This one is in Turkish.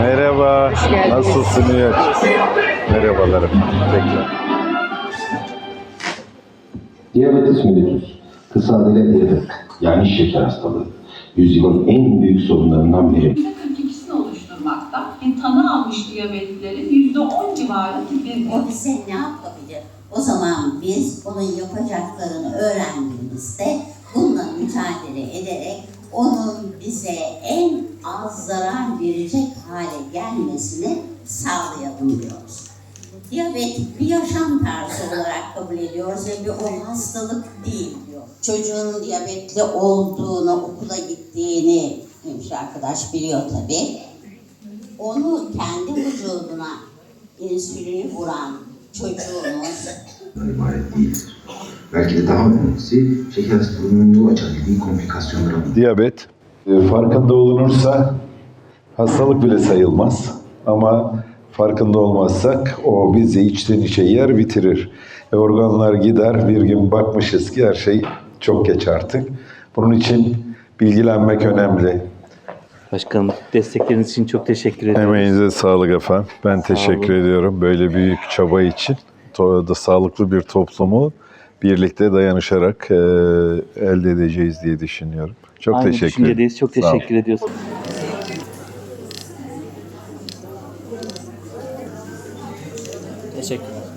Merhaba. Nasılsın İyi. Merhabalarım. Tekrar. Diyabetes mellitus, kısa adıyla diyabet, yani şeker hastalığı, yüzyılın en büyük sorunlarından biri. %42'sini oluşturmakta. Yani tanı almış diyabetlerin %10 civarı tipin O bize ne yapabilir? O zaman biz onun yapacaklarını öğrendiğimizde bununla mücadele ederek onun bize en az zarar verecek hale gelmesini sağlayalım diyoruz. Diyabet bir yaşam tarzı olarak kabul ediyoruz ve bir o hastalık değil diyor. Çocuğun diyabetli olduğunu, okula gittiğini hemşire arkadaş biliyor tabii. Onu kendi vücuduna insülini vuran çocuğumuz ibaret değildir. Belki de daha önemlisi şeker hastalığının yol açabildiği komplikasyonlara Diyabet e, farkında olunursa hastalık bile sayılmaz. Ama farkında olmazsak o bizi içten içe yer bitirir. E, organlar gider bir gün bakmışız ki her şey çok geç artık. Bunun için bilgilenmek önemli. Başkanım destekleriniz için çok teşekkür ederim. Emeğinize sağlık efendim. Ben teşekkür olun. ediyorum böyle büyük çaba için. Da sağlıklı bir toplumu birlikte dayanışarak e, elde edeceğiz diye düşünüyorum. Çok Aynı teşekkür ederim. Çok Sağ teşekkür ediyoruz. Teşekkürler.